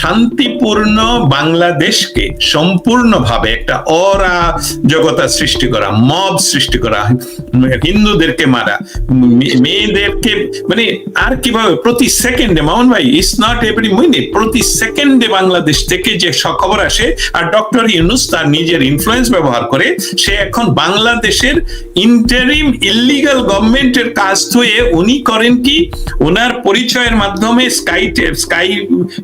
শান্তিপূর্ণ বাংলাদেশকে সম্পূর্ণভাবে একটা অরা জগতা সৃষ্টি করা, মব সৃষ্টি করা, হিন্দুদেরকে মারা মেয়েদেরকে মানে আর কীভাবে প্রতি সেকেন্ডে, মামুন ভাই ইটস নট এভরি মিনিট প্রতি সেকেন্ডে বাংলাদেশ থেকে যে খবর আসে, আর ডক্টর ইউনুস তার নিজের ইনফ্লুয়েন্স ব্যবহার করে, সে এখন বাংলাদেশের ইন্টারিম ইলিগাল গভর্নমেন্টের কাজ থয়ে উনি করেন কি? ওনার পরিচয়ের মাধ্যমে স্কাই স্কাই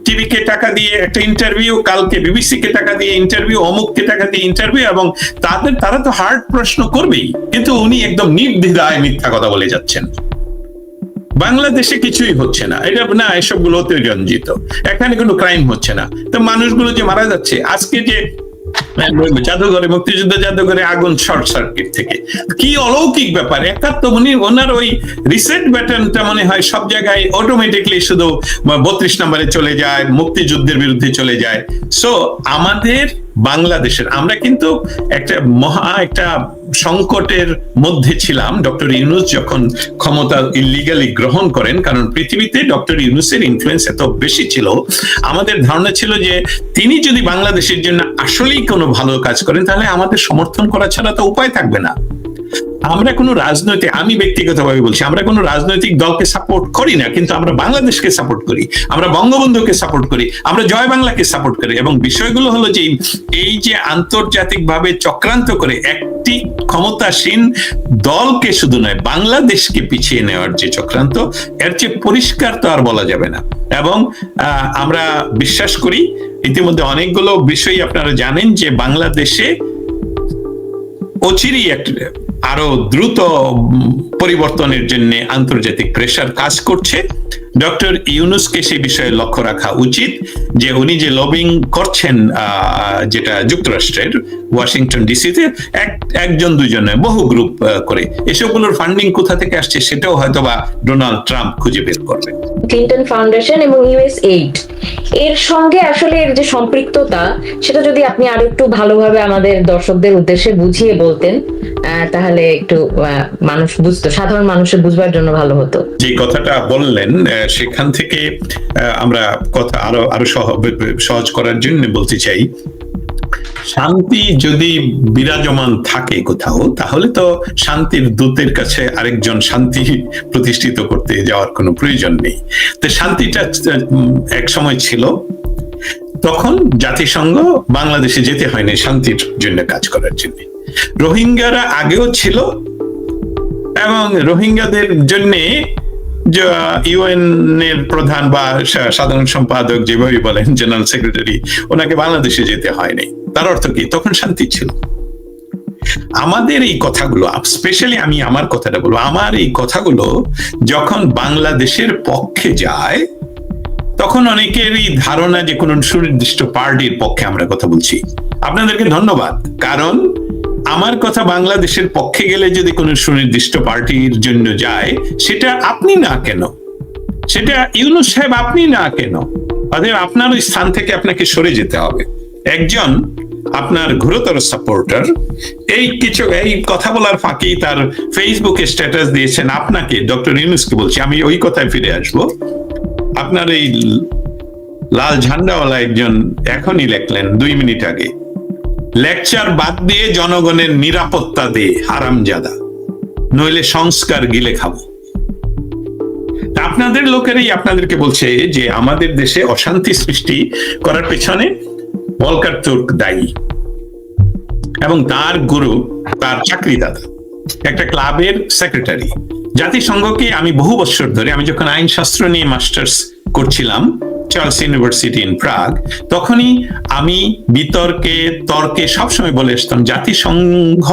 টিভিকে টাকা দিয়ে একটা ইন্টারভিউ কালকে বিবিসি কে টাকা দিয়ে ইন্টারভিউ অমুক কে টাকা দিয়ে ইন্টারভিউ এবং তাদের, তারা তো হার্ড প্রশ্ন করবেই। কিন্তু উনি একদম নির্দ্বিধায় মিথ্যা কথা বলে যাচ্ছেন। বাংলাদেশে কিছুই হচ্ছে না। এটা না এসবগুলো অতিরঞ্জিত এখানে কোনো ক্রাইম হচ্ছে না। তো মানুষগুলো যে মারা যাচ্ছে, আজকে যে জাদুঘরে, মুক্তিযুদ্ধ জাদুঘরে আগুন শর্ট সার্কিট থেকে। কি অলৌকিক ব্যাপার একাত্ত উনি, ওনার ওই রিসেট ব্যাটনটা মনে হয় সব জায়গায় অটোমেটিকলি শুধু বত্রিশ নম্বরে চলে যায়, মুক্তিযুদ্ধের বিরুদ্ধে চলে যায়। সো আমাদের বাংলাদেশের। আমরা কিন্তু একটা মহা, একটা সংকটের মধ্যে ছিলাম। ডক্টর ইউনুস যখন ক্ষমতা ইলিগালি গ্রহণ করেন, কারণ পৃথিবীতে ডক্টর ইউনুসের ইনফ্লুয়েন্স এত বেশি ছিল, আমাদের ধারণা ছিল যে তিনি যদি বাংলাদেশের জন্য আসলেই কোনো ভালো কাজ করেন, তাহলে আমাদের সমর্থন করা ছাড়া তো উপায় থাকবে না। আমরা কোনো রাজনৈতিক, আমি ব্যক্তিগতভাবে বলছি, আমরা কোনো রাজনৈতিক দলকে সাপোর্ট করি না, কিন্তু আমরা বাংলাদেশকে সাপোর্ট করি, আমরা বঙ্গবন্ধুকে সাপোর্ট করি, আমরা জয় বাংলাকে সাপোর্ট করি এবং বিষয়গুলো হলো যে এই যে আন্তর্জাতিকভাবে চক্রান্ত করে একটি ক্ষমতাসীন দলকে শুধু নয়, বাংলাদেশকে পিছিয়ে নেওয়ার যে চক্রান্ত, এর চেয়ে পরিষ্কার তো আর বলা যাবে না। এবং আমরা বিশ্বাস করি, ইতিমধ্যে অনেকগুলো বিষয় আপনারা জানেন যে বাংলাদেশে অচিরেই আরও দ্রুত পরিবর্তনের জন্য আন্তর্জাতিক প্রেশার কাজ করছে। ডক্টর ইউনুসকে সেই বিষয়ে লক্ষ্য রাখা উচিত যে উনি যে লবিং করছেন যেটা যুক্তরাষ্ট্রের, ওয়াশিংটন ডিসিতে, এক, একজন দুজন, বহু গ্রুপ করে। এসবগুলোর ফান্ডিং কোথা থেকে আসছে সেটাও হয়তো বা ডোনাল্ড ট্রাম্প খুঁজে বের করবে। ক্লিন্টন ফাউন্ডেশন এবং ইউএস এইড এর সঙ্গে আসলে এর যে সম্পৃক্ততা, সেটা যদি আপনি আরও একটু ভালোভাবে আমাদের দর্শকদের উদ্দেশ্যে বুঝিয়ে বলতেন তাহলে একটু মানুষ বুঝতো, সাধারণ মানুষের বুঝবার জন্য ভালো হতো। যে কথাটা বললেন সেখান থেকে আমরা কথা আরও আরও সহজ করার জন্য বলতে চাই, শান্তি যদি বিরাজমান থাকে কোথাও, তাহলে তো শান্তির দূতের কাছে আরেকজন শান্তি প্রতিষ্ঠিত করতে যাওয়ার কোনো প্রয়োজন নেই। তো শান্তিটা এক সময় ছিল, তখন জাতিসংঘ বাংলাদেশে যেতে হয়নি শান্তির জন্য কাজ করার জন্য। রোহিঙ্গারা আগেও ছিল এবং রোহিঙ্গাদের জন্য ইউএন এর প্রধান বা সাধারণ সম্পাদক যেভাবে বলেন, জেনারেল সেক্রেটারি, ওনাকে বাংলাদেশে যেতে হয়নি। তার অর্থ কি? তখন শান্তি ছিল। আমাদের এই কথাগুলো, স্পেশালি আমি আমার কথাটা বলব, আমার এই কথাগুলো যখন বাংলাদেশের পক্ষে যায়, তখন অনেকেরই ধারণা যে কোন সুনির্দিষ্ট পার্টির পক্ষে আমরা কথা বলছি। আপনাদেরকে ধন্যবাদ। কারণ আমার কথা বাংলাদেশের পক্ষে গেলে যদি কোনো সুনির্দিষ্ট পার্টির জন্য যায়, সেটা আপনি না কেন? সেটা ইউনুস সাহেব আপনি না কেন? অতএব আপনার ওই স্থান থেকে আপনাকে সরে যেতে হবে। একজন আপনার ঘোরতর সাপোর্টার এই কিছু, এই কথা বলার ফাঁকেই তার ফেসবুকে স্ট্যাটাস দিয়েছেন আপনাকে, ডক্টর ইউনুসকে বলছি। আমি ওই কথায় ফিরে আসব। আপনার এই লাল ঝান্ডাওয়ালা একজন এখনই লেখলেন দুই মিনিট আগে। লেকচার বাদ দিয়ে জনগণের নিরাপত্তা দে হারামজাদা। নইলে সংস্কার গিলে খাব। আপনাদের লোকেরাই আপনাদেরকে বলছে যে আমাদের দেশে অশান্তি সৃষ্টি করার পেছনে বলকার তুর্ক দায়ী। এবং তার গুরু, তার চাকরিদাতা, একটা ক্লাবের সেক্রেটারি। জাতিসংঘকে আমি বহু বছর ধরে, আমি যখন আইনশাস্ত্র নিয়ে মাস্টার্স করছিলাম চার্লস ইউনিভার্সিটি ইন প্রাগ তখনই আমি বিতর্কে, তর্কে সবসময় বলে আসতাম, জাতিসংঘ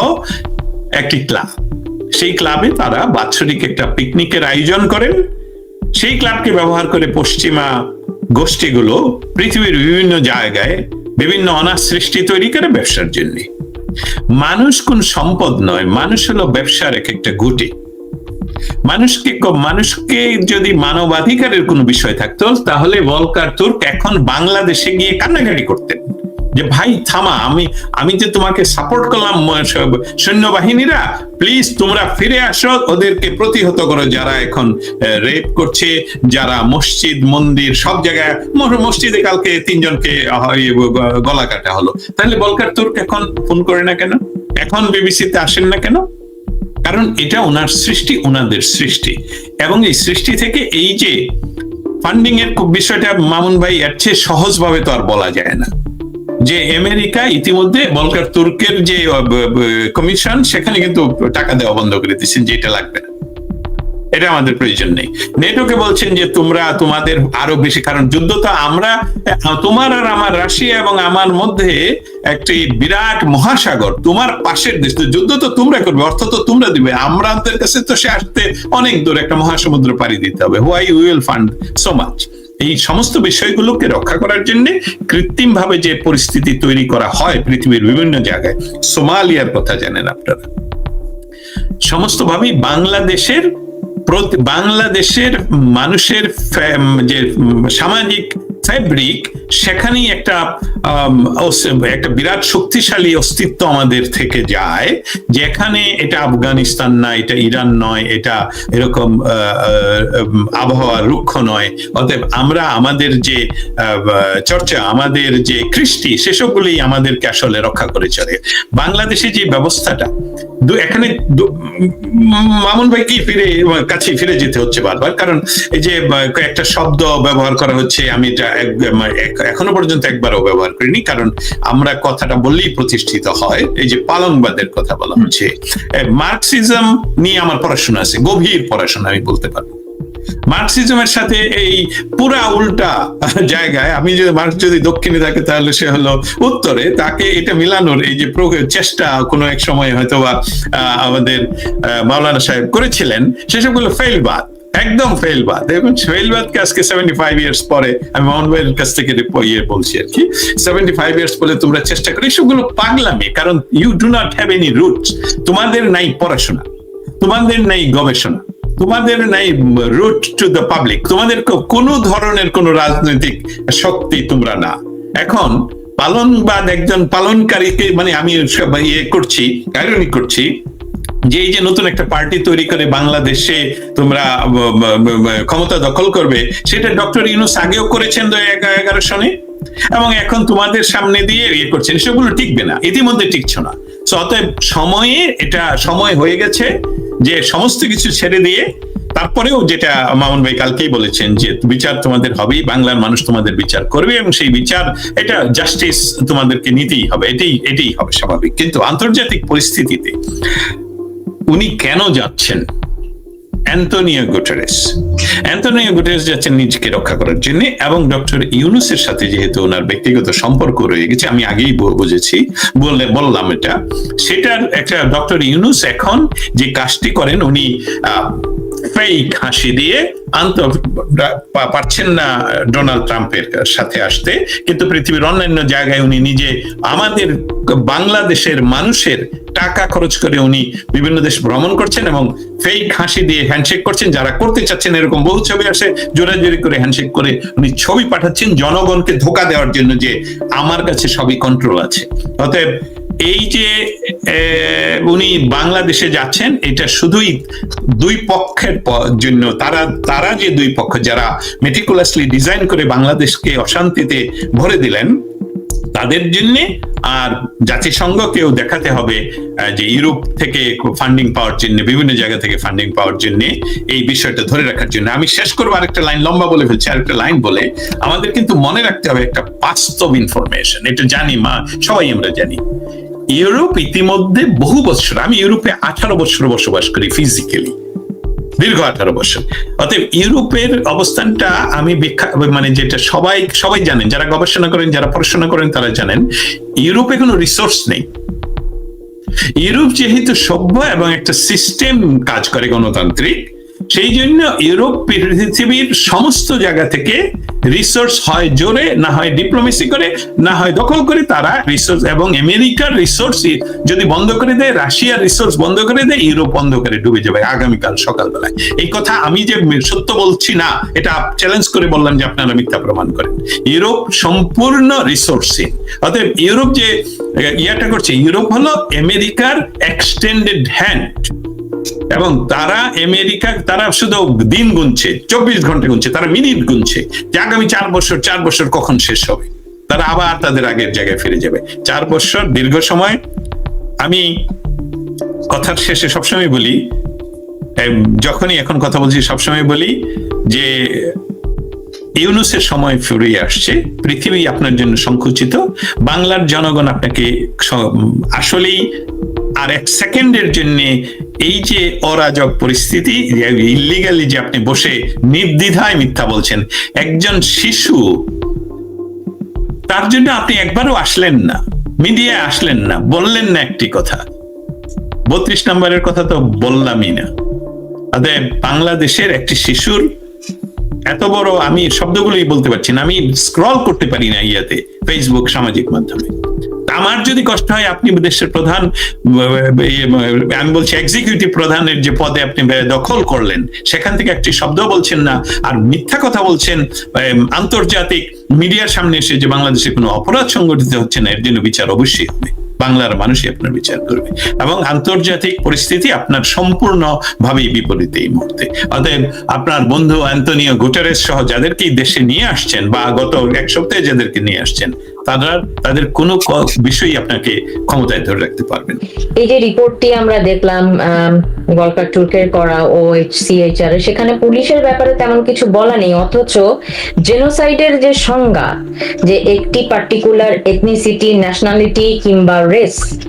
একটি ক্লাব। সেই ক্লাবে তারা বাৎসরিক একটা পিকনিকের আয়োজন করেন। সেই ক্লাবকে ব্যবহার করে পশ্চিমা গোষ্ঠীগুলো পৃথিবীর বিভিন্ন জায়গায় বিভিন্ন অনার সৃষ্টি তৈরি করে ব্যবসার জন্য। মানুষ কোন সম্পদ নয়, মানুষ হলো ব্যবসার এক একটা গুটি। মানুষকে মানুষকে যদি মানবাধিকারের কোনো বিষয় থাকতো, তাহলে ভলকার তুর্ক এখন বাংলাদেশে গিয়ে কান্নাকাটি করতেন। যে ভাই, থামা, আমি আমি যে তোমাকে সাপোর্ট করলাম সৈন্যবাহিনীরা প্লিজ তোমরা ফিরে আসো। ওদেরকে প্রতিহত করো যারা এখন রেপ করছে, যারা মসজিদ, মন্দির, সব জায়গায় মসজিদে কালকে তিনজনকে গলা কাটা হলো। তাহলে বলকার তুর্ক এখন ফোন করে না কেন? এখন বিবিসিতে আসেন না কেন? কারণ এটা ওনার সৃষ্টি, ওনাদের সৃষ্টি। এবং এই সৃষ্টি থেকে এই যে ফান্ডিং এর বিষয়টা মামুন ভাই এর চেয়ে সহজভাবে তো আর বলা যায় না। যে আমেরিকা ইতিমধ্যে বলকার তুর্কের যে কমিশন সেখানে কিন্তু টাকা দেওয়া বন্ধ করে দিচ্ছেন যেটা লাগবে না। এটা আমাদের প্রয়োজন নেই। নেটোকে বলছেন যে, তোমরা তোমাদের আরও বেশি কারণ যুদ্ধ তো আমরা, তোমার আর আমার, রাশিয়া এবং আমার মধ্যে একটি বিরাট মহাসাগর, তোমার পাশের দেশ। তো যুদ্ধ তো তোমরা করবে, অর্থ তো তোমরা দিবে। আমাদের কাছে তো সে আসতে অনেক দূর একটা মহাসমুদ্র পাড়ি দিতে হবে। Why will fund so much এই সমস্ত বিষয়গুলোকে রক্ষা করার জন্য কৃত্রিম ভাবে যে পরিস্থিতি তৈরি করা হয় পৃথিবীর বিভিন্ন জায়গায়, সোমালিয়ার কথা জানেন আপনারা। সমস্তভাবেই বাংলাদেশের প্রতি- বাংলাদেশের মানুষের যে সামাজিক ফ্যাব্রিক সেখানেই একটা একটা বিরাট শক্তিশালী অস্তিত্ব আমাদের থেকে যায়, যেখানে এটা আফগানিস্তান না এটা ইরান নয়, এটা এরকম আবহাওয়া রুক্ষ নয়। অতএব আমরা আমাদের যে চর্চা, আমাদের যে কৃষ্টি সেসবগুলি আমাদেরকে আসলে রক্ষা করে চলে। বাংলাদেশে যে ব্যবস্থাটা এখানে মামুন ভাইকে ফিরে, কাছে ফিরে যেতে হচ্ছে বারবার? কারণ এই যে একটা শব্দ ব্যবহার করা হচ্ছে, আমি এটা এখনও পর্যন্ত একবারও ব্যবহার করিনি কারণ আমরা কথাটা বললেই প্রতিষ্ঠিত হয়। এই যে পালংবাদের কথা বলা হচ্ছে। মার্কসিজম নিয়ে আমার পড়াশোনা আছে গভীর পড়াশোনা আমি বলতে পারব। মার্কসিজমের সাথে এই পুরা উল্টা জায়গায় আমি যদি মার্কস যদি দক্ষিণে থাকে তাহলে সে হলো উত্তরে তাকে এটা মিলানোর এই যে চেষ্টা কোনো এক সময় হয়তো বা আহ, আমাদের মাওলানা সাহেব করেছিলেন সেসবগুলো ফেলবাদ একদম ফেলবাদ এবং ফেলবাদকে আজকে সেভেন্টি ফাইভ ইয়ার্স পরে আমি মোহন ভাইয়ের কাছ থেকে ইয়ে বলছি আর কি। সেভেন্টি ফাইভ ইয়ার্স পরে তোমরা চেষ্টা করো। এসবগুলো পাগলামি, কারণ you do not have any roots তোমাদের নাই পড়াশোনা, তোমাদের নাই গবেষণা, তোমাদের নাই রুট টু দ্য পাবলিক তোমাদের কো- কোনো ধরনের কোনো রাজনৈতিক শক্তি তোমরা না। এখন পালনবাদ একজন পালনকারীকে মানে আমি ইয়ে করছি আইরনি করছি যে এই যে নতুন একটা পার্টি তৈরি করে বাংলাদেশে তোমরা ক্ষমতা দখল করবে, সেটা ডক্টর ইউনুস আগেও করেছেন দু এগা- এগারো সনে? এবং এখন তোমাদের সামনে দিয়ে ইয়ে করছেন, সেগুলো টিকবে না, ইতিমধ্যে টিকছ না। অতএব সময়ে এটা, সময় হয়ে গেছে যে সমস্ত কিছু ছেড়ে দিয়ে, তারপরেও যেটা মামুন ভাই কালকেই বলেছেন যে বিচার তোমাদের হবেই, বাংলার মানুষ তোমাদের বিচার করবে এবং সেই বিচার, এটা জাস্টিস তোমাদেরকে নিতেই হবে, এটাই এটাই হবে স্বাভাবিক। কিন্তু আন্তর্জাতিক পরিস্থিতিতে উনি কেন যাচ্ছেন? Antonio Guterres. অ্যান্টনিও গুটারেস যাচ্ছেন নিজেকে রক্ষা করার জন্য এবং ডক্টর ইউনুসের সাথে যেহেতু ওনার ব্যক্তিগত সম্পর্ক রয়ে গেছে, আমি আগেই বুঝেছি, বললে, বললাম এটা। সেটার একটা ডক্টর ইউনুস এখন যে কাজটি করেন, উনি ফেক হাসি দিয়ে আন্ত পারছেন না ডোনাল্ড ট্রাম্পের সাথে আসতে। কিন্তু পৃথিবীর অন্যান্য জায়গায় উনি নিজে আমাদের বাংলাদেশের মানুষের টাকা খরচ করে উনি বিভিন্ন দেশ ভ্রমণ করছেন এবং ফেক হাসি দিয়ে হ্যান্ডশেক করছেন। যারা করতে চাচ্ছেন এরকম বহু ছবি আসে জোরাজোরি করে হ্যান্ডশেক করে উনি ছবি পাঠাচ্ছেন। জনগণকে ধোকা দেওয়ার জন্য যে আমার কাছে সবই কন্ট্রোল আছে। অতএব এই যে উনি বাংলাদেশে যাচ্ছেন, এটা শুধুই দুই পক্ষের জন্য। তারা তারা যে দুই পক্ষ, যারা মেটিকুলাসলি ডিজাইন করে বাংলাদেশকে অশান্তিতে ভরে দিলেন, তাদের জন্য আর জাতিসংঘকেও দেখাতে হবে যে ইউরোপ থেকে ফান্ডিং পাওয়ার জন্য, বিভিন্ন জায়গা থেকে ফান্ডিং পাওয়ার জন্য এই বিষয়টা ধরে রাখার জন্য। আমি শেষ করব আরেকটা লাইন, লম্বা বলে ফেলছি, আরেকটা লাইন বলে। আমাদের কিন্তু মনে রাখতে হবে একটা বাস্তব ইনফরমেশন এটা জানি মা, সবাই আমরা জানি। ইউরোপ ইতিমধ্যে বহু বছর, আমি ইউরোপে আঠারো বছর বসবাস করি ফিজিক্যালি দীর্ঘ আঠারো বছর। অতএব ইউরোপের অবস্থানটা আমি মানে যেটা সবাই সবাই জানেন, যারা গবেষণা করেন, যারা পড়াশোনা করেন, তারা জানেন, ইউরোপে কোনো রিসোর্স নেই। ইউরোপ যেহেতু সভ্য এবং একটা সিস্টেম কাজ করে গণতান্ত্রিক সেই জন্য ইউরোপ পৃথিবীর সমস্ত জায়গা থেকে রিসোর্স হয় জোরে, না হয় ডিপ্লোমেসি করে, না হয় দখল করে তারা রিসোর্স এবং আমেরিকার রিসোর্স যদি বন্ধ করে দেয়, রাশিয়ার রিসোর্স বন্ধ করে দেয়, ইউরোপ বন্ধ করে ডুবে যাবে আগামীকাল সকালবেলায়। এই কথা আমি যে সত্য বলছি না, এটা চ্যালেঞ্জ করে বললাম যে আপনারা মিথ্যা প্রমাণ করেন। ইউরোপ সম্পূর্ণ রিসোর্সিং অতএব ইউরোপ যে ইয়াটা করছে, ইউরোপ হলো আমেরিকার এক্সটেন্ডেড হ্যান্ড এবং তারা আমেরিকা, তারা শুধু দিন গুনছে, চব্বিশ ঘণ্টা গুনছে, তারা মিনিট গুনছে যে আগামী চার বছর চার বছর কখন শেষ হবে? তারা আবার তাদের আগের জায়গায় ফিরে যাবে। চার বছর দীর্ঘ সময়, আমি কথার শেষে সবসময় বলি যখনই এখন কথা বলছি সবসময় বলি যে ইউনুসের সময় ফুরিয়ে আসছে, পৃথিবী আপনার জন্য সংকুচিত, বাংলার জনগণ আপনাকে আসলেই আর এক সেকেন্ডের জন্য এই যে অরাজক পরিস্থিতি ইলিগালি যে আপনি বসে নির্দ্বিধায় মিথ্যা বলছেন, একজন শিশু, তার জন্য আপনি একবারও আসলেন না, মিডিয়ায় আসলেন না, বললেন না একটি কথা। বত্রিশ নম্বরের কথা তো বললামই না। অতএব বাংলাদেশের একটি শিশুর এত বড় আমি শব্দগুলোই বলতে পারছি না, আমি স্ক্রল করতে পারি না ইয়াতে ফেসবুক সামাজিক মাধ্যমে। আমার যদি কষ্ট হয়, আপনি দেশের প্রধান আমি বলছি এক্সিকিউটিভ প্রধানের যে পদে আপনি দখল করলেন, সেখান থেকে একটি শব্দ বলছেন না, আর মিথ্যা কথা বলছেন আন্তর্জাতিক মিডিয়ার সামনে এসে যে বাংলাদেশে কোনো অপরাধ সংগঠিত হচ্ছে না, এর জন্য বিচার অবশ্যই হবে। বাংলার মানুষই আপনার বিচার করবে। এবং আন্তর্জাতিক পরিস্থিতি আপনার সম্পূর্ণ ভাবেই বিপরীত এই মুহূর্তে। অতএব আপনার বন্ধু অ্যান্টনিও গুটারেস সহ যাদেরকে দেশে নিয়ে আসছেন, বা গত এক সপ্তাহে যাদেরকে নিয়ে আসছেন তারা তাদের কোনো বিষয়ই আপনাকে ক্ষমতায় ধরে রাখতে পারবেন এই যে রিপোর্টটি আমরা দেখলাম আম, গলফার তুর্কের করা ও সেখানে পুলিশের ব্যাপারে তেমন কিছু বলা নেই অথচ জেনোসাইডের যে সংজ্ঞা যে একটি পার্টিকুলার এথনিসিটি ন্যাশনালিটি কিংবা রেস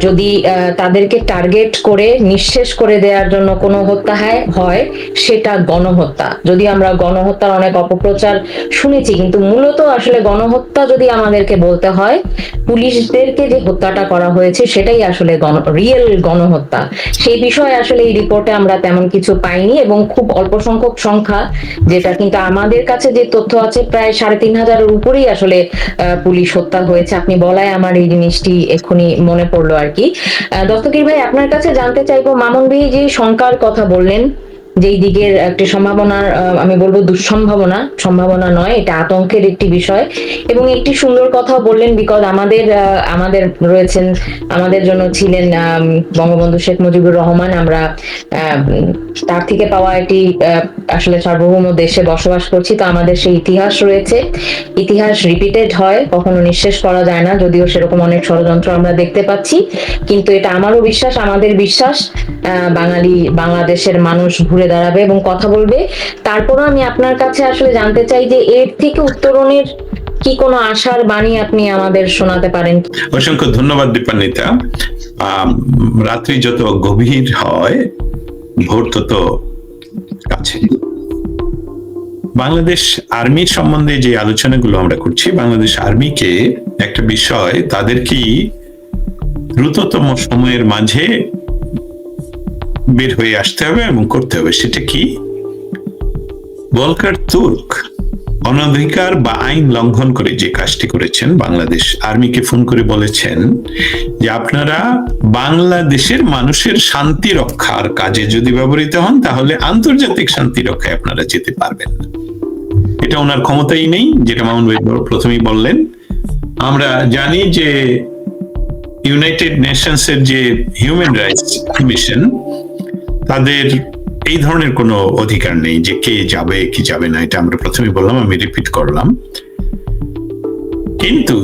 যদি তাদেরকে টার্গেট করে নিঃশেষ করে দেওয়ার জন্য কোনো হত্যা হয় সেটা গণহত্যা। যদি আমরা গণহত্যার অনেক অপপ্রচার শুনেছি কিন্তু মূলত আসলে গণহত্যা যদি আমাদেরকে বলতে হয় পুলিশদেরকে যে হত্যাটা করা হয়েছে সেটাই আসলে রিয়েল গণহত্যা। সেই বিষয়ে আসলে এই রিপোর্টে আমরা তেমন কিছু পাইনি এবং খুব অল্প সংখ্যক সংখ্যা যেটা কিন্তু আমাদের কাছে যে তথ্য আছে প্রায় সাড়ে তিন হাজারের উপরেই আসলে পুলিশ হত্যা হয়েছে। আপনি বলায় আমার এই জিনিসটি এক্ষুনি মনে পড়ল আর কি। আহ, দস্তগীর ভাই আপনার কাছে জানতে চাইব মামুন ভাই যে শঙ্কার কথা বললেন যেই দিকের একটি সম্ভাবনার আমি বলব দুঃসম্ভাবনা সম্ভাবনা নয় এটা আতঙ্কের একটি বিষয়। এবং একটি সুন্দর কথা বললেন বিকজ আমাদের আমাদের রয়েছেন আমাদের জন্য ছিলেন বঙ্গবন্ধু শেখ মুজিবুর রহমান। আমরা আম, তার থেকে পাওয়া একটি আসলে সার্বভৌম দেশে বসবাস করছি তো আমাদের সেই ইতিহাস রয়েছে। ইতিহাস রিপিটেড হয় কখনো নিঃশেষ করা যায় না যদিও সেরকম অনেক ষড়যন্ত্র আমরা দেখতে পাচ্ছি। কিন্তু এটা আমারও বিশ্বাস আমাদের বিশ্বাস বাঙালি বাংলাদেশের মানুষ ঘুরে দাঁড়াবে এবং কথা বলবে। তারপরও আমি আপনার কাছে আসলে জানতে চাই যে এর থেকে উত্তরণের কি কোনো আশার বাণী আপনি আমাদের শোনাতে পারেন? অসংখ্য ধন্যবাদ দীপান্বিতা। রাত্রি যত গভীর হয়, ভোর তত কাছে। বাংলাদেশ আর্মির সম্বন্ধে যে আলোচনাগুলো আমরা করছি, বাংলাদেশ আর্মিকে একটা বিষয়, তাদের কি দ্রুততম সময়ের মাঝে বের হয়ে আসতে হবে এবং করতে হবে। সেটা কি? বলকার তুর্ক অনধিকার বা আইন লঙ্ঘন করে যে কাজটি করেছেন, বাংলাদেশ আর্মিকে ফোন করে বলেছেন যে আপনারা বাংলাদেশের মানুষের শান্তি রক্ষার কাজে যদি ব্যবহৃত হন, তাহলে আন্তর্জাতিক শান্তি রক্ষায় আপনারা যেতে পারবেন। এটা ওনার ক্ষমতাই নেই, যেটা মামুন ভাই প্রথমেই বললেন। আমরা জানি যে ইউনাইটেড নেশনস এর যে হিউম্যান রাইটস কমিশন তাদের এই ধরনের কোনো অধিকার নেই যে কে যাবে, কি যাবে না, এটা আমরা প্রথমে বললাম, আমি রিপিট করলাম। কিন্তু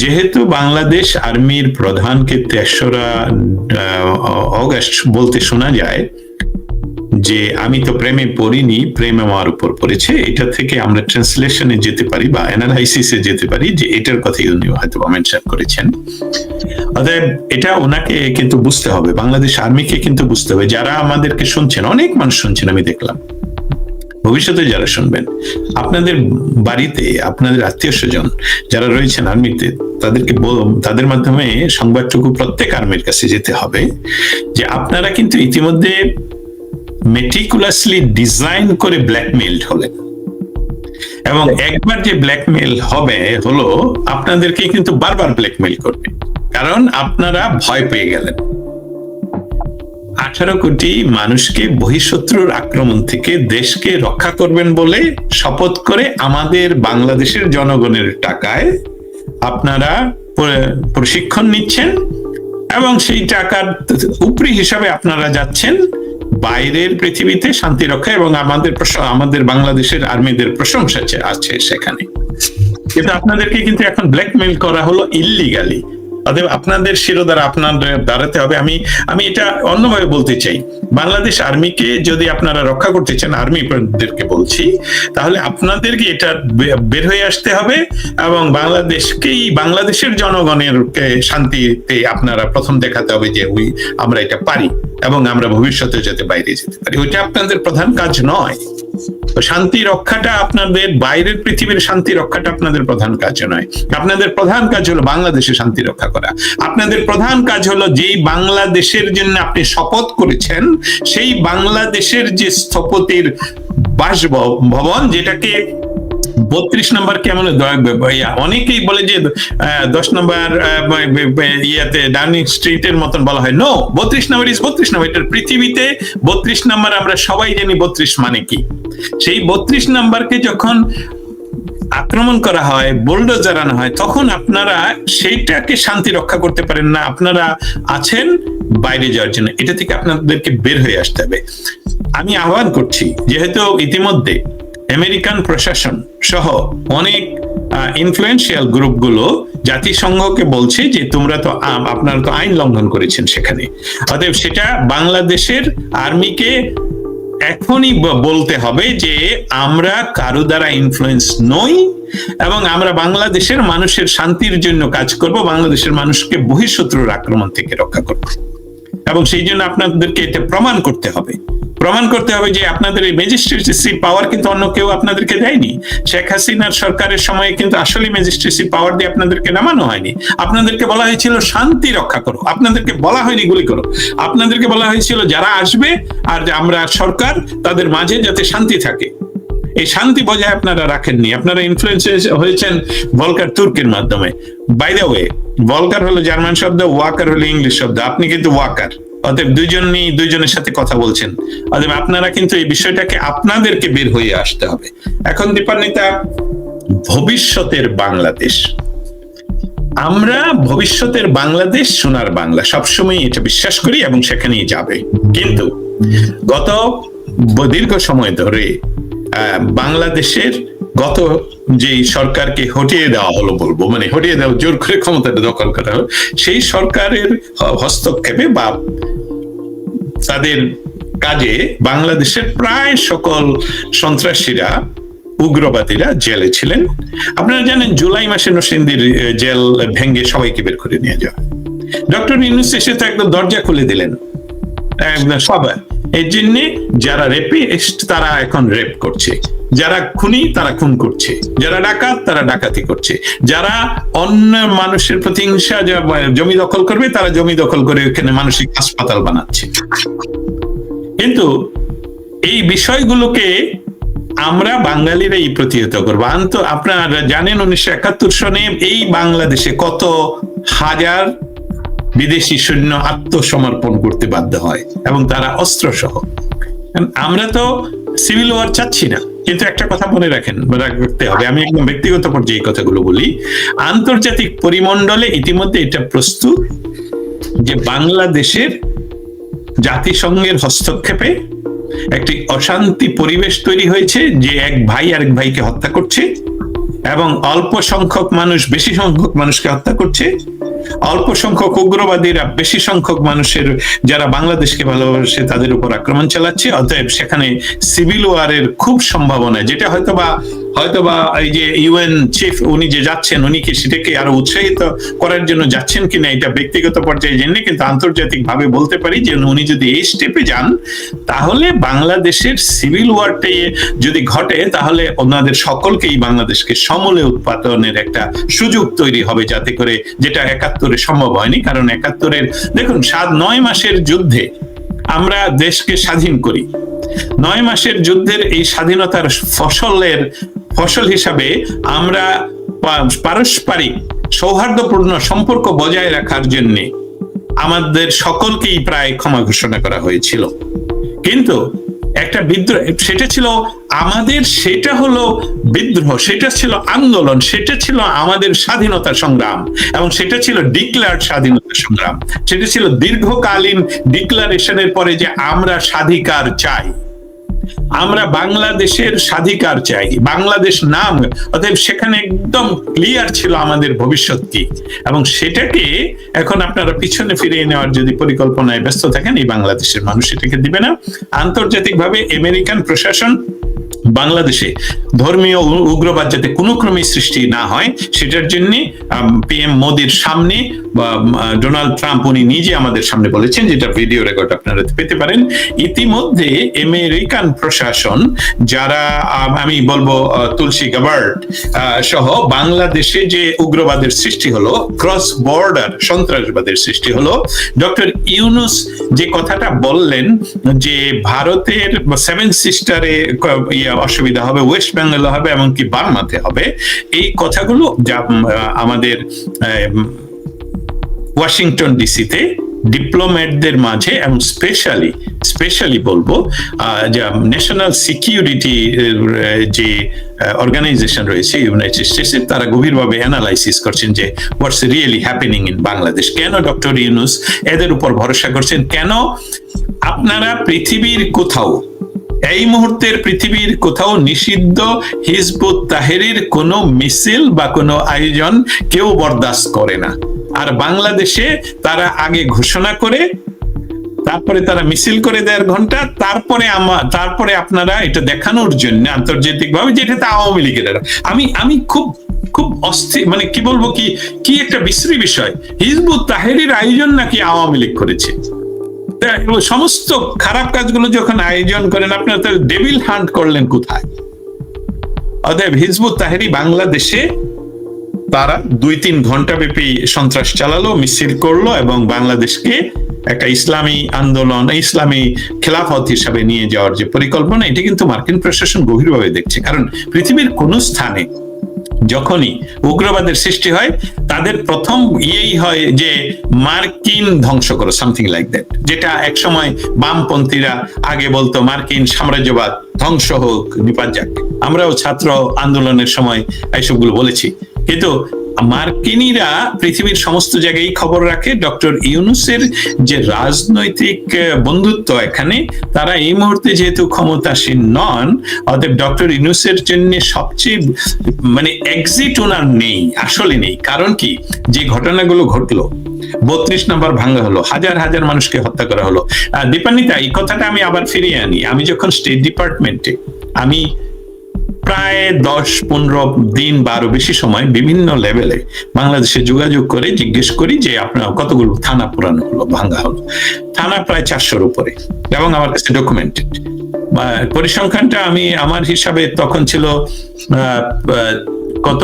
যেহেতু বাংলাদেশ আর্মির প্রধানকে তেসরা অগস্ট বলতে শোনা যায় যে আমি তো প্রেমে পড়িনি, প্রেম আমার উপর পড়েছে, এটা থেকে আমরা ট্রান্সলেশনে যেতে পারি বা অ্যানালাইসিসে যেতে পারি যে এটার কথাই উনি হয়তো মেনশন করেছেন। অতএব এটা ওনাকে কিন্তু বুঝতে হবে, বাংলাদেশ আর্মিকে কিন্তু বুঝতে হবে। যারা আমাদেরকে শুনছেন, অনেক মানুষ শুনছেন, আমি দেখলাম। ভবিষ্যতে যারা শুনবেন, আপনাদের বাড়িতে আপনাদের আত্মীয় স্বজন যারা রয়েছেন আর্মিতে, তাদেরকে তাদের মাধ্যমে সংবাদটুকু প্রত্যেক আর্মির কাছে যেতে হবে যে আপনারা কিন্তু ইতিমধ্যে মেটিকুলাসলি ডিজাইন করে ব্ল্যাকমেইলড হলেন। এবং একবার যে ব্ল্যাকমেইল হবে হলো, আপনাদেরকে কিন্তু বারবার ব্ল্যাকমেইল করবে। কারণ আপনারা ভয় পেয়ে গেলেন। আঠারো কোটি মানুষকে বহিঃশত্রুর আক্রমণ থেকে দেশকে রক্ষা করবেন বলে শপথ করে আমাদের বাংলাদেশের জনগণের টাকায় আপনারা প্রশিক্ষণ নিচ্ছেন এবং সেই টাকার উপরি হিসাবে আপনারা যাচ্ছেন বাইরের পৃথিবীতে শান্তি রক্ষা এবং আমাদের আমাদের বাংলাদেশের আর্মিদের প্রশংসা আছে সেখানে। কিন্তু আপনাদেরকে কিন্তু এখন ব্ল্যাকমেইল করা হলো ইল্লিগালি অতএব আপনাদের শিরোধারা আপনার দাঁড়াতে হবে। আমি আমি এটা অন্যভাবে বলতে চাই। বাংলাদেশ আর্মিকে যদি আপনারা রক্ষা করতে চান আর্মিদেরকে বলছি, তাহলে আপনাদেরকে এটা বের হয়ে আসতে হবে এবং বাংলাদেশকেই, বাংলাদেশের জনগণের শান্তিতে আপনারা প্রথম দেখাতে হবে যে, উই, আমরা এটা পারি। এবং আমরা ভবিষ্যতে যাতে বাইরে যেতে পারি। ওইটা আপনাদের প্রধান কাজ নয়। শান্তি রক্ষাটা আপনাদের, বাইরের পৃথিবীর শান্তি রক্ষাটা আপনাদের প্রধান কাজ নয়। আপনাদের প্রধান কাজ হলো বাংলাদেশে শান্তি রক্ষা করা। আপনাদের প্রধান কাজ হলো যেই বাংলাদেশের জন্য আপনি শপথ করেছেন, সেই বাংলাদেশের যে স্থপতির বাসভবন, যেটাকে বত্রিশ নম্বর কেমন অনেকেই বলে যে দশ নম্বর ইয়াতে ডাউনিং স্ট্রিটের মতন বলা হয়। নো বত্রিশ নম্বর ইজ বত্রিশ নম্বর। এটার পৃথিবীতে বত্রিশ নম্বর আমরা সবাই জানি বত্রিশ মানে কি। সেই বত্রিশ নাম্বারকে যখন আক্রমণ করা হয় বোল্ডোজার আনা হয়, তখন আপনারা সেইটাকে শান্তি রক্ষা করতে পারেন না। আপনারা আছেন, বাইরে যাওয়ার জন্য। এটা থেকে আপনাদেরকে বের হয়ে আসতে হবে। আমি আহ্বান করছি, যেহেতু ইতিমধ্যে আমেরিকান প্রশাসন সহ অনেক ইনফ্লুয়েন্সিয়াল গ্রুপগুলো জাতিসংঘকে বলছে যে তোমরা তো আপনারা তো আইন লঙ্ঘন করেছেন সেখানে। অতএব সেটা বাংলাদেশের আর্মিকে এখনই বলতে হবে যে আমরা কারও দ্বারা ইনফ্লুয়েন্স নই এবং আমরা বাংলাদেশের মানুষের শান্তির জন্য কাজ করব, বাংলাদেশের মানুষকে বহিঃশত্রুর আক্রমণ থেকে রক্ষা করব। এবং সেই জন্য আপনাদেরকে এটা প্রমাণ করতে হবে। প্রমাণ করতে হবে যে আপনাদের এই ম্যাজিস্ট্রেসি পাওয়ার কিন্তু অন্য কেউ আপনাদেরকে দেয়নি। শেখ হাসিনার সরকারের সময়ে কিন্তু আসলে ম্যাজিস্ট্রেসি পাওয়ার দিয়ে আপনাদেরকে নামানো হয়নি। আপনাদেরকে বলা হয়েছিল, শান্তি রক্ষা করো। আপনাদেরকে বলা হয়নি, গুলি করো। আপনাদেরকে বলা হয়েছিল, যারা আসবে আর আমরা সরকার, তাদের মাঝে যাতে শান্তি থাকে। এই শান্তি বজায় আপনারা রাখেননি। আপনারা ইনফ্লুয়েন্স হয়েছেন ভলকার তুর্কির মাধ্যমে। বাই দ্য ওয়ে ভলকার হলো জার্মান শব্দ, ওয়াকার হলো ইংলিশ শব্দ। আপনি কিন্তু ওয়াকার। অতএব দুইজনই, দুইজনের সাথে কথা বলছেন। অতএব আপনারা কিন্তু এই বিষয়টাকে আপনাদেরকে বের হয়ে আসতে হবে। এখন দীপান্বিতা, ভবিষ্যতের বাংলাদেশ। আমরা ভবিষ্যতের বাংলাদেশ, সোনার বাংলা সবসময় এটা বিশ্বাস করি এবং সেখানেই যাবে। কিন্তু গত দীর্ঘ সময় ধরে বাংলাদেশের গত যে সরকারকে হটিয়ে দেওয়া হলো বলব মানে হটিয়ে দেওয়া, জোর করে ক্ষমতাটা দখল করা হলো, সেই সরকারের হস্তক্ষেপে বা তাদের কাজে বাংলাদেশের প্রায় সকল সন্ত্রাসীরা, উগ্রবাদীরা জেলে ছিলেন। আপনারা জানেন, জুলাই মাসে নসিন্দির জেল ভেঙ্গে সবাইকে বের করে নিয়ে যাওয়া। ডক্টর ইউনুস এসে তো একদম দরজা খুলে দিলেন। একদম সবাই। এর জন্য যারা রেপিস্ট তারা এখন রেপ করছে। যারা খুনি, তারা খুন করছে। যারা ডাকাত, তারা ডাকাতি করছে। যারা অন্য মানুষের প্রতিহিংসা যা- জমি দখল করবে, তারা জমি দখল করে ওখানে মানসিক হাসপাতাল বানাচ্ছে। কিন্তু এই বিষয়গুলোকে আমরা বাঙালিরাই প্রতিহত করব। আন্ত আপনারা জানেন উনিশশো একাত্তর সনে এই বাংলাদেশে কত হাজার বিদেশি সৈন্য আত্মসমর্পণ করতে বাধ্য হয় এবং তারা অস্ত্র সহ আমরা তো সিভিল ওয়ার চাচ্ছি না, কিন্তু একটা কথা মনে রাখেন রাখতে হবে। আমি একদম ব্যক্তিগত পর্যায়ে কথাগুলো বলি। আন্তর্জাতিক পরিমণ্ডলে ইতিমধ্যে এটা প্রস্তুত যে বাংলাদেশের জাতিসংঘের হস্তক্ষেপে একটি অশান্তি পরিবেশ তৈরি হয়েছে, যে এক ভাই আরেক ভাইকে হত্যা করছে। এবং অল্প সংখ্যক মানুষ, বেশি সংখ্যক মানুষকে হত্যা করছে। অল্প সংখ্যক উগ্রবাদীরা, বেশি সংখ্যক মানুষের যারা বাংলাদেশকে ভালোবাসে, তাদের উপর আক্রমণ চালাচ্ছে। অতএব সেখানে সিভিল ওয়ারের খুব সম্ভাবনা, যেটা হয়তোবা হয়তোবা এই যে ইউএন চিফ উনি যে যাচ্ছেন, উনি কি সেটাকে আরও উৎসাহিত করার জন্য যাচ্ছেন কিনা এটা ব্যক্তিগত পর্যায়ে জেনে কিন্তু আন্তর্জাতিক ভাবে বলতে পারি যে উনি যদি এই স্টেপে যান, তাহলে বাংলাদেশের সিভিল ওয়ারটে যদি ঘটে, তাহলে ওনাদের সকলকেই বাংলাদেশকে সমলে উৎপাদনের একটা সুযোগ তৈরি হবে যাতে করে যেটা একাত্তরে সম্ভব হয়নি। কারণ একাত্তরের, দেখুন, সাত, নয় মাসের যুদ্ধে আমরা দেশকে স্বাধীন করি। নয় মাসের যুদ্ধের এই স্বাধীনতার ফসলের ফসল হিসাবে আমরা পারস্পরিক সৌহার্দ্যপূর্ণ সম্পর্ক বজায় রাখার জন্য আমাদের সকলকেই প্রায় ক্ষমা ঘোষণা করা হয়েছিল। কিন্তু একটা বিদ্রোহ, সেটা ছিল আমাদের, সেটা হলো বিদ্রোহ, সেটা ছিল আন্দোলন, সেটা ছিল আমাদের স্বাধীনতা সংগ্রাম এবং সেটা ছিল ডিক্লার স্বাধীনতা সংগ্রাম। সেটা ছিল দীর্ঘকালীন ডিক্লারেশনের পরে যে আমরা স্বাধিকার চাই। আমরা বাংলাদেশের স্বাধিকার চাই, বাংলাদেশ নাম, অতএব সেখানে একদম ক্লিয়ার ছিল আমাদের ভবিষ্যৎ কি। এবং সেটাকে এখন আপনারা পিছনে ফিরিয়ে নেওয়ার যদি পরিকল্পনায় ব্যস্ত থাকেন, এই বাংলাদেশের মানুষ এটাকে দিবে না। আন্তর্জাতিকভাবে আমেরিকান প্রশাসন বাংলাদেশে ধর্মীয় উগ্রবাদ যাতে কোনো ক্রমে সৃষ্টি না হয়, সেটার জন্য পিএম মোদির সামনে বা ডোনাল্ড ট্রাম্প উনি নিজে আমাদের সামনে বলেছেন, যেটা ভিডিও রেকর্ড আপনারা পেতে পারেন। ইতিমধ্যে আমেরিকান প্রশাসন যারা, আমি বলব তুলসী গাবার্ড সহ বাংলাদেশে যে উগ্রবাদের সৃষ্টি হলো, ক্রস বর্ডার সন্ত্রাসবাদের সৃষ্টি হলো, ডক্টর ইউনুস যে কথাটা বললেন যে ভারতের সেভেন সিস্টারে অসুবিধা হবে ওয়েস্ট বেঙ্গলে হবে, এমনকি বার্মাতে হবে। এই কথাগুলো যা আমাদের ওয়াশিংটন ডিসিতে ডিপ্লোম্যাটদের মাঝে এবং স্পেশালি স্পেশালি বলব যে ন্যাশনাল সিকিউরিটি যে অর্গানাইজেশন রয়েছে ইউনাইটেড স্টেটসের তারা গভীরভাবে অ্যানালাইসিস করছেন যে what's really happening in Bangladesh কেন ডক্টর ইউনুস এদের উপর ভরসা করছেন? কেন আপনারা পৃথিবীর কোথাও এই মুহূর্তের পৃথিবীর কোথাও নিষিদ্ধ হিজবুত তাহেরির কোনো মিছিল বা কোনো আয়োজন কেউ বরদাস্ত করে না। আর বাংলাদেশে তারা আগে ঘোষণা করে, তারপরে তারা মিছিল করে দেড় ঘণ্টা তারপরে আমা, তারপরে আপনারা এটা দেখানোর জন্য আন্তর্জাতিক ভাবে যে এটা আওয়ামী লীগের আমি আমি খুব খুব অস্থির মানে কি বলব কি কি একটা বিশ্রী বিষয়। হিজবুত তাহেরির আয়োজন নাকি আওয়ামী লীগ করেছে? সমস্ত খারাপ কাজগুলো যখন আয়োজন করেন, আপনারা তো ডেভিল হান্ট করলেন কোথায়? হিজবুত তাহেরি বাংলাদেশে তারা দুই তিন ঘণ্টা ব্যাপী সন্ত্রাস চালালো, মিছিল করল এবং বাংলাদেশকে একটা ইসলামী আন্দোলন, ইসলামী খেলাফত হিসাবে নিয়ে যাওয়ার যে পরিকল্পনা, এটি কিন্তু মার্কিন প্রশাসন গভীরভাবে দেখছে। কারণ পৃথিবীর কোন স্থানে যখনই উগ্রবাদের সৃষ্টি হয়, তাদের প্রথম ইয়েই হয় যে মার্কিন ধ্বংস করো সামথিং লাইক দ্যাট যেটা একসময় বামপন্থীরা আগে বলতো মার্কিন সাম্রাজ্যবাদ ধ্বংস হোক নিপাত যাক। আমরাও ছাত্র আন্দোলনের সময় এইসবগুলো বলেছি। কিন্তু মার্কিনীরা পৃথিবীর সমস্ত জায়গায় খবর রাখে, ডক্টর ইউনুসের যে রাজনৈতিক বন্ধুত্ব এখানে, তারা এই মুহূর্তে যেহেতু ক্ষমতাসীন নন, অতএব ডক্টর ইউনুসের জন্য সবচেয়ে মানে এক্সিট ওনার নেই, আসলে নেই। কারণ কি? যে ঘটনাগুলো ঘটলো, বত্রিশ নম্বর ভাঙা হলো, হাজার হাজার মানুষকে হত্যা করা হলো। দীপান্বিতা, এই কথাটা আমি আবার ফিরিয়ে আনি। আমি যখন স্টেট ডিপার্টমেন্টে আমি প্রায় দশ, পনেরো দিন বা আরও বেশি সময় বিভিন্ন লেভেলে বাংলাদেশে যোগাযোগ করে জিজ্ঞেস করি যে আপনার কতগুলো থানা পুরানো হলো, ভাঙ্গা হলো। থানা প্রায় চারশোর উপরে এবং আমার কাছে ডকুমেন্টেড পরিসংখ্যানটা আমি আমার হিসাবে তখন ছিল কত?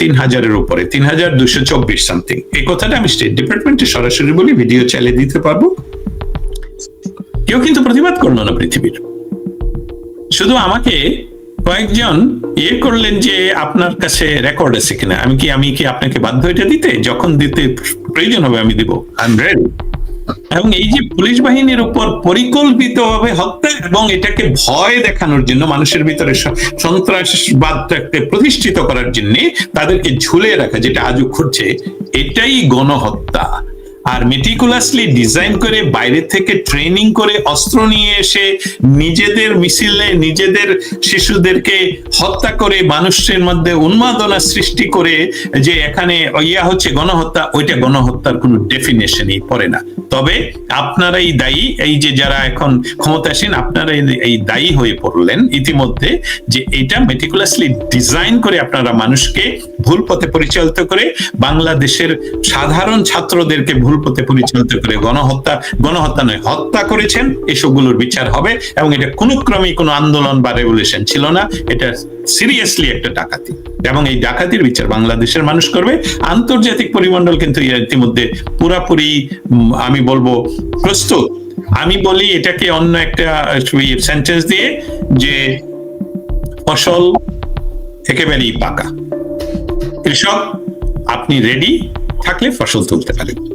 তিন হাজারের উপরে, তিন হাজার দুশো চব্বিশ সামথিং এই কথাটা আমি স্টেট ডিপার্টমেন্টে সরাসরি বলি ভিডিও চালিয়ে দিতে পারব। কেউ কিন্তু প্রতিবাদ করল না পৃথিবীর। শুধু আমাকে কয়েকজন ইয়ে করলেন যে আপনার কাছে রেকর্ড আছে কিনা। আমি কি আমি কি আপনাকে বাধ্য এটা দিতে? যখন দিতে প্রয়োজন হবে আমি দিব। আই এম রেডি এবং এই যে পুলিশ বাহিনীর উপর পরিকল্পিতভাবে হত্যা এবং এটাকে ভয় দেখানোর জন্য মানুষের ভিতরে সন্ত্রাসবাদটাকে প্রতিষ্ঠিত করার জন্য তাদেরকে ঝুলে রাখা যেটা আজও ঘটছে এটাই গণহত্যা। আর মেটিকুলাসলি ডিজাইন করে বাইরে থেকে ট্রেনিং করে অস্ত্র নিয়ে এসে নিজেদের মিছিলে নিজেদের শিশুদেরকে হত্যা করে মানুষের মধ্যে উন্মাদনা সৃষ্টি করে যে এখানে ইয়া হচ্ছে গণহত্যা, ওইটা গণহত্যার কোনো ডেফিনেশনই পড়ে না। তবে আপনারাই দায়ী, এই যে যারা এখন ক্ষমতাসীন আপনারা এই- দায়ী হয়ে পড়লেন ইতিমধ্যে যে এটা মেটিকুলাসলি ডিজাইন করে আপনারা মানুষকে ভুল পথে পরিচালিত করে বাংলাদেশের সাধারণ ছাত্রদেরকে ভুল পথে পরিচালিত করে গণহত্যা গণহত্যা নয়, হত্যা করেছেন। এসবগুলোর বিচার হবে এবং এটা কোনো ক্রমেই কোনো আন্দোলন বা রেভলিউশন ছিল না। এটা সিরিয়াসলি একটা ডাকাতি। এবং এই ডাকাতির বিচার বাংলাদেশের মানুষ করবে। আন্তর্জাতিক পরিমণ্ডল কিন্তু ইতিমধ্যে পুরাপুরি আমি বলব প্রস্তুত। আমি বলি এটাকে অন্য একটা সেন্টেন্স দিয়ে যে ফসল একেবারেই পাকা। কৃষক আপনি রেডি থাকলে ফসল তুলতে পারেন।